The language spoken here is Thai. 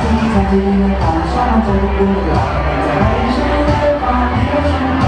ที่เธอดีกว่าฉันจะรู้ว่าจะไม่ใช่เรื่องความที่ฉัน